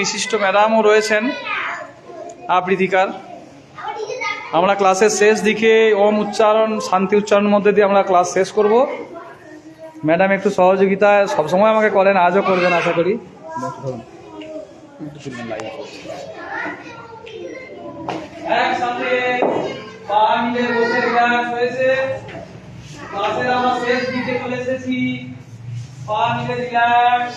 বিশিষ্ট ম্যাডামও রয়েছেন আবৃত্তিকার। আমরা ক্লাসের শেষ দিকে ওম উচ্চারণ, শান্তি উচ্চারণের মধ্যে দিয়ে আমরা ক্লাস শেষ করব। ম্যাডাম একটু সহযোগিতা সবসময় আমাকে করেন, আজও করবেন, আশা করি। পা মিলে রিল্যাক্স হয়েছে। ক্লাসের শেষ দিকে চলে এসেছি। পা মিলে রিল্যাক্স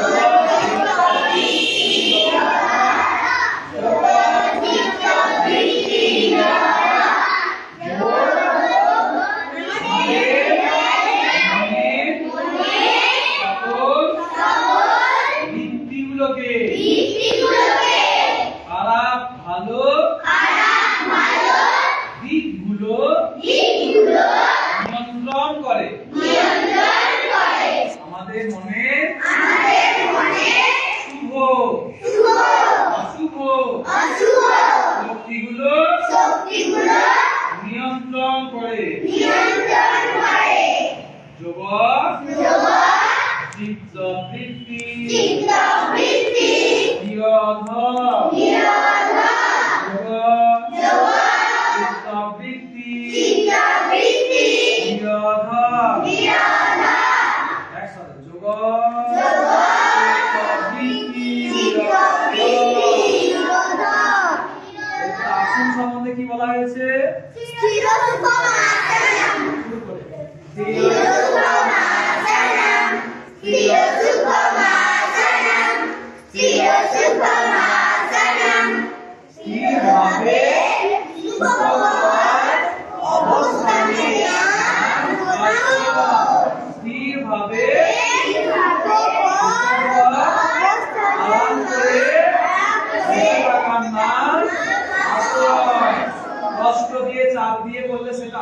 যোগা বিয়ধ যোগ চিত্ত বৃত্তি বিয়ধ একসাথে যোগ চিত্ত বৃত্তি বিয়ধ আসন সম্বন্ধে কি বলা হয়েছে শুরু করে। স্থিরভাবে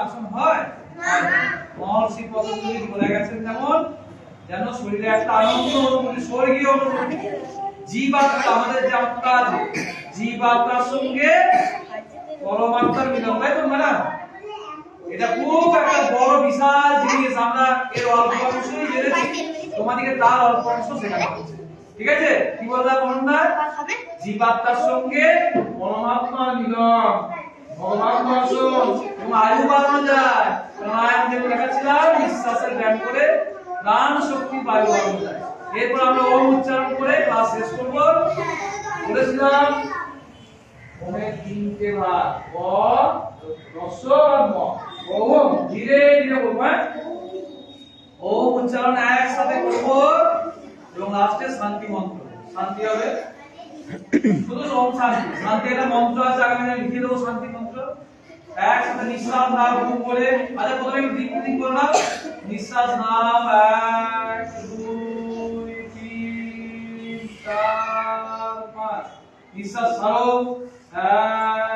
আসন হয়? মহর্ষি পতঞ্জলি বলে গেছেন যেমন যেন শরীরে একটা আনন্দ অনুভূতি স্বর্গীয় অনুভূতি জীবাত্মা আমাদের যে আত্মা জীবাত্মার সঙ্গে পরমাত্মার মিলন তাই তো ম্যাডাম? এটা খুব একটা বড় বিশাল জিনিস আমরা এর অল্প অংশই জেনেছি। তোমাদেরকে তার অল্প অংশ শেখানো হচ্ছে ঠিক আছে? কি বললাম মনন্দা জীবাত্মার সঙ্গে পরমাত্মার মিলন। আয়ু যায়। দেখাচ্ছিলাম, নিঃশ্বাসের ব্যায়াম করে শক্তি বায়ু যায়। উচ্চারণ করে ক্লাস শেষ বলেছিলাম ধীরে হ্যাঁ? একসাথে শান্তি শান্তি হবে? শুধু শান্তি শান্তি একটা মন্ত্র আছে, আগামী লিখে দেবো শান্তি একসাথে নিঃশ্বাস নাম বুক করে আচ্ছা প্রথমে একটু দিক দিক করে নাও নিঃশ্বাস নাম এক দুই তিন চার পাঁচ নিঃশ্বাস ছাড়ো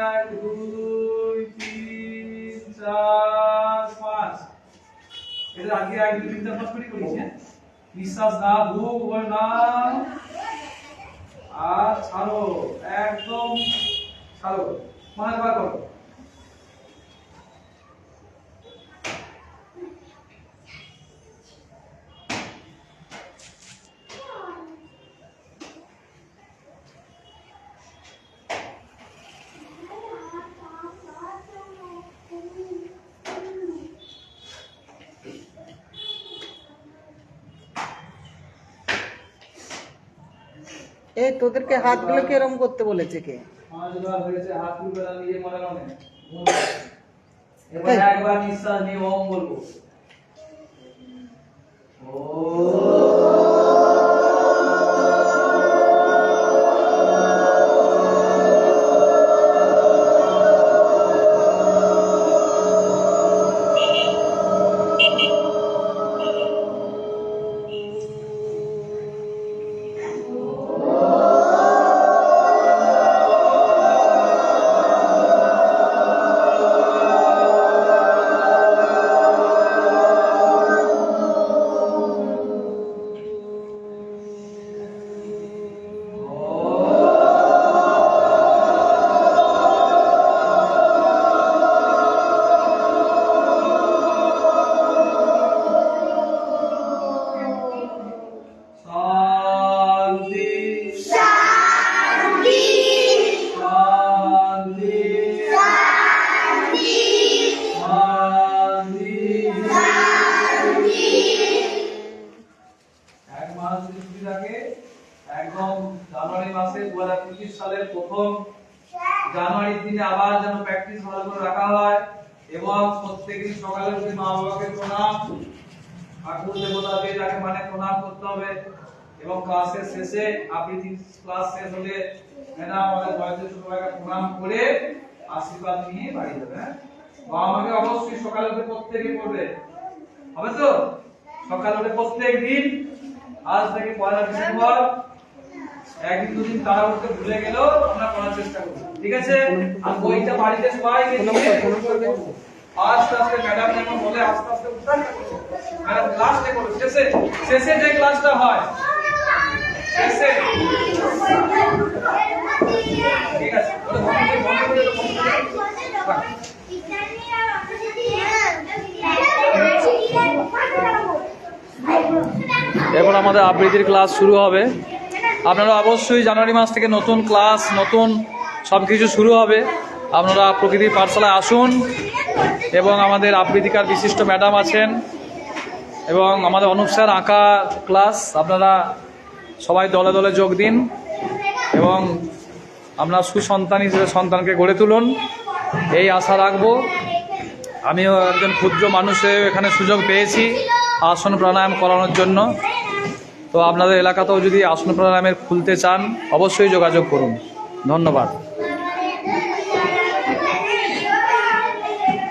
এক দুই তিন চার পাঁচ এটা আগে এক দুই তিন চার পাঁচ করে করিস হ্যাঁ নিঃশ্বাস না বুক করে নাও আর ছাড়ো একদম ছাড়ো পাঁচবার করো এই তোদেরকে হাতগুলো এরম করতে বলেছে কে? একবার নিঃশ্বাস নিয়ে ওম বলব। ও। প্রথম জানুয়ারির দিনে আবার যেন প্র্যাকটিস ভালো রাখা হয় এবং প্রত্যেকদিন সকালে উঠে মা বাবাকে প্রণাম, ঠাকুর দেবতা দিয়ে তাকে মানে প্রণাম করতে হবে এবং ক্লাসের শেষে আবৃত্তি ক্লাস শেষ হলে ম্যাডাম আমাদের বয়োজ্যেষ্ঠ সবাইকে প্রণাম করে আশীর্বাদ নিয়ে বাড়ি যাবে হ্যাঁ? বাবা মাকে অবশ্যই সকালে উঠে প্রত্যেকে করবে হবে তো? সকালে উঠে প্রত্যেক দিন আজ থেকে পয়লা ডিসেম্বর একদিন দুদিন তারা উঠতে ভুলে গেলেও আমরা করার চেষ্টা করব। ঠিক আছে? আর বইটা বাড়িতে সবাই আস্তে আস্তে ম্যাডাম যেমন বলে আস্তে আস্তে উঠান ম্যাডাম লাস্টে করো। শেষে শেষে যে ক্লাসটা হয় শেষে। ঠিক আছে। এরপর আমাদের আবৃত্তির ক্লাস শুরু হবে। আপনারা অবশ্যই জানুয়ারি মাস থেকে নতুন ক্লাস, নতুন সব কিছু শুরু হবে। আপনারা প্রকৃতির পাঠশালায় আসুন এবং আমাদের আবৃত্তিকার বিশিষ্ট ম্যাডাম আছেন এবং আমাদের অনুপ স্যার আঁকা ক্লাস। আপনারা সবাই দলে দলে যোগ দিন এবং আমরা সুসন্তান হিসেবে সন্তানকে গড়ে তুলুন। এই আশা রাখব। আমিও একজন ক্ষুদ্র মানুষে এখানে সুযোগ পেয়েছি। আসন প্রাণায়াম করানোর জন্য। তো আপনাদের এলাকাতেও যদি আসন প্রাণায়ামের খুলতে চান অবশ্যই যোগাযোগ করুন। ধন্যবাদ।